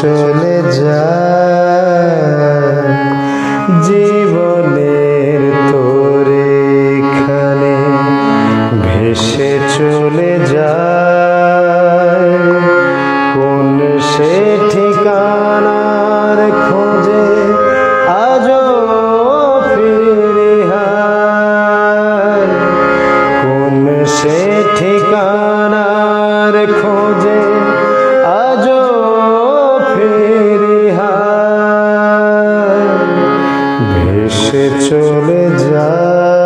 চলে যায়। এসে চলে যায়।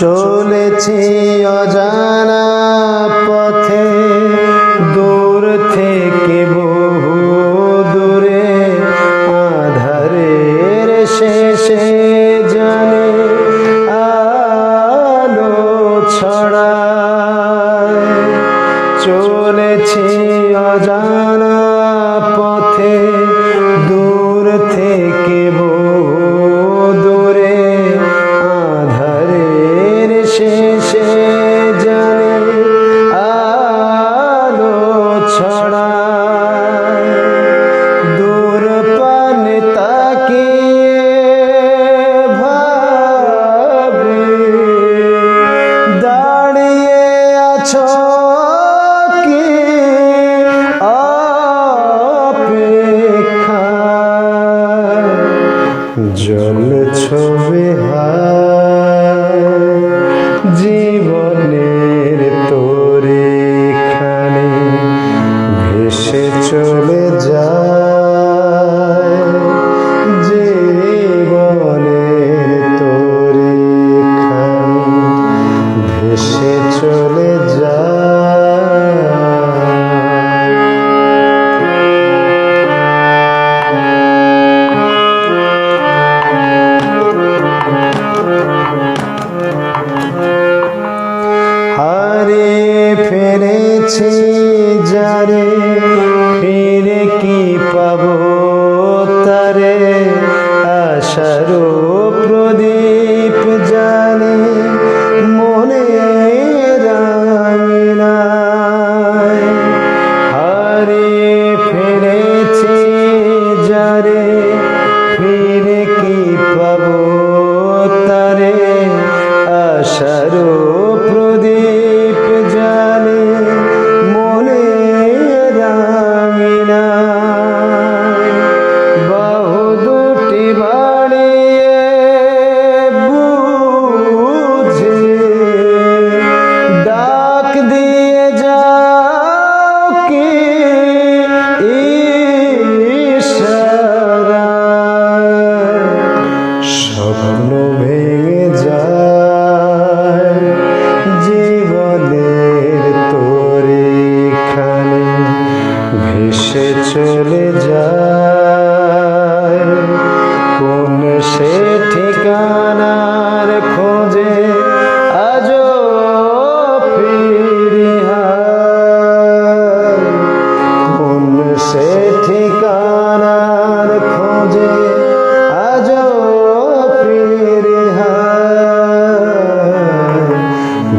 চলেছি অজানা পথে দূর থেকে বহু দূরে আধারের শেষে জানে আলো ছড়ায়। চলেছি অজানা জল ছবি জীবনের তোরে খানে ভেসে চলে যায়। জীবনের তোরে খানে ভেসে চলে যায় যারে, ফিরে কি পাবো তারে? আশারো প্রদীপ জানে মনে রাঙিনায় হারে ফেরেছি যারে, ফিরে কি পাবো তারে? আশারো ঠিকানার খোঁজে আজ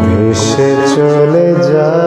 ভেসে চলে যায়